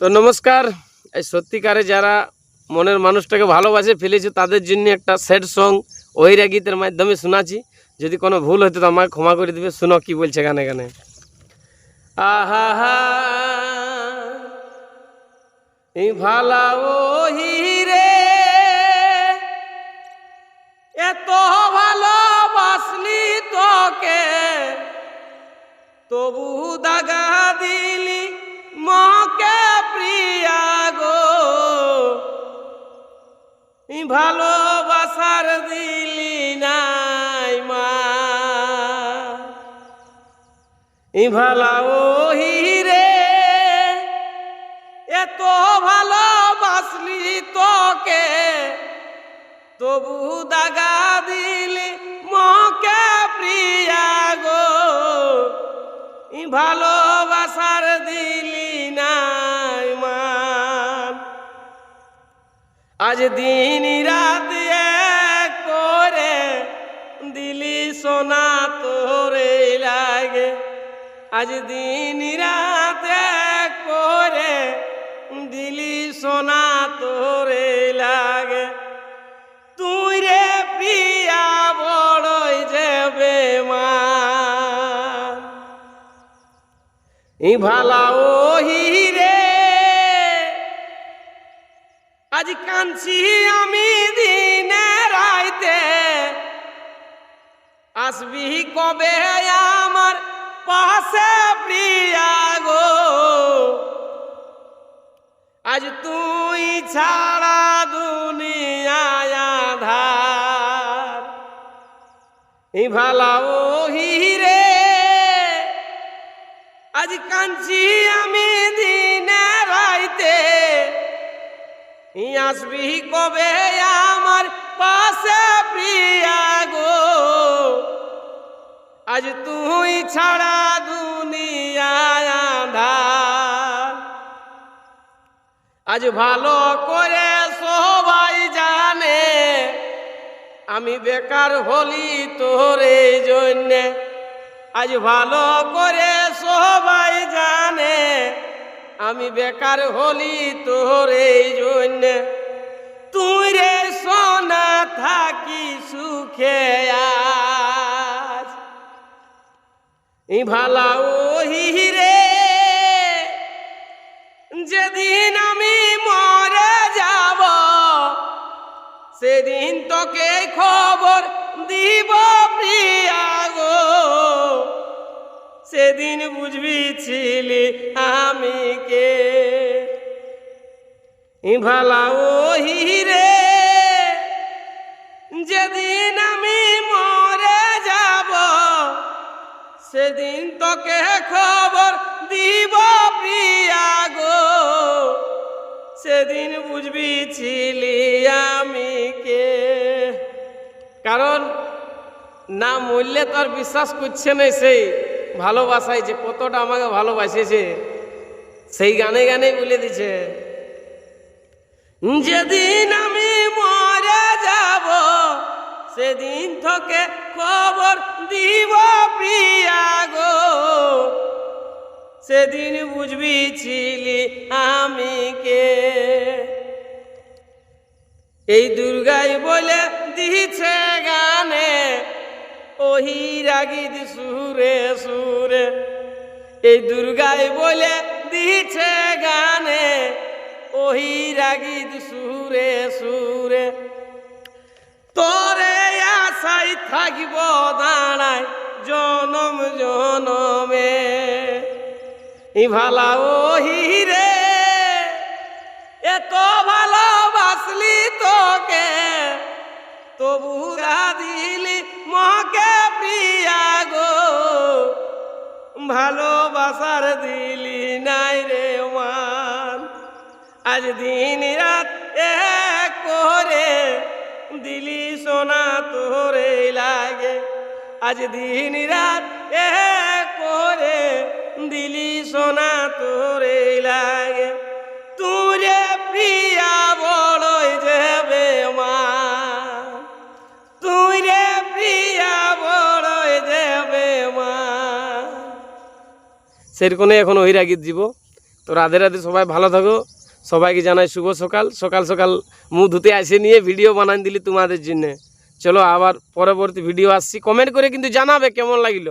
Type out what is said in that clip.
তো নমস্কার। এই সত্যিকারে যারা মনের মানুষটাকে ভালোবাসে, ফেলেছে, তাদের জন্য একটা স্যাড সং ওইরা গীতের মাধ্যমে শোনাচ্ছি। যদি কোনো ভুল হতো তো আমাকে ক্ষমা করে দিবে। শুনো কি বলছে গানে গানে। আহা, হা ভালা রে এত ভালোবাসলি তোকে, তবু দাগা ভালোবাসার দিলি নাই মা। ভালা ওহি রে, এত ভালোবাসলি তোকে, তবু দাগা দিলি মকে প্রিয়া গো। ভালোবাসার দিলি আজ দিন রাত করে দিলি সোনা তোরে লাগে। আজ দিন রাত করে দিলি সোনা তোরে লাগে। তুই রে প্রিয়া বড়ই যাবে মা ই ভালা ওহি আজ কাঁদছি আমি দিনে রাইতে। আসবি কবে আমার পাশে প্রিয়া গো? আজ তুই ছাড়া দুনিয়ায় আধার। এই ভালা ওহি রে। আজ কাঁদছি আমি দিনে আসবি কবে আমার পাশে প্রিয়া গো? আজ তুই ছাড়া আধার আজ ভালো করে সবাই জানে, আমি বেকার হলি তোরে জন্যে। আজ ভালো করে সবাই আমি বেকার হলি তোরে জন্যে। তুই রে সোনা থাকি সুখে আজ। এই ভালা ওহি রে যেদিন আমি মরে যাব, সেদিন তোকে খবর দিব প্রিয়া গো। সেদিন বুঝবি ছিলি আমি কে? ভালা ওহি রে, যেদিন আমি মরে যাব, সেদিন তোকে খবর দিব প্রিয়া গো। সেদিন বুঝবি ছিলি আমি কে? কারণ না মূল্যে তোর বিশ্বাস করছে না সেই। ভালোবাসায় যে কতটা আমাকে ভালোবাসেছে, সেই গানে গানে বলে দিছে, যেদিন আমি মরে যাব, সেদিন তোকে খবর দিব প্রিয়া গো। সেদিন বুঝবি ছিলি আমি কে? এই দুর্গাই বলে দিছে গানে ওহি রাগিদ সুরে সুরে। এই দুর্গাই বলে দিছে গানে, ওহি রাগিদ সুরে সুরে। তোরে আশাই থাকিব দাঁড়ায় জনম জনমে। ভালা ওহি রে, এত ভালোবাসলি তোকে, তবু দিলি মকে প্রিয়া গো, ভালোবাসার দিলি নাই রে মান আজ দিন রাত করে দিলি সোনা, তোরে লাগে। আজ দিন রাত করে দিলি সোনা, তোরে লাগে। যাবে মা সেরকম এখন ওই রাগিত যাব তো রাধে রাধে সবাই ভালো থাকো। সবাইকে জানাই শুভ সকাল। সকাল সকাল মুখ ধুতে আসে নিয়ে ভিডিও বানান দিলি তোমাদের জন্য। চলো আবার পরবর্তী ভিডিও আসছি। কমেন্ট করে কিন্তু জানাবে কেমন লাগল।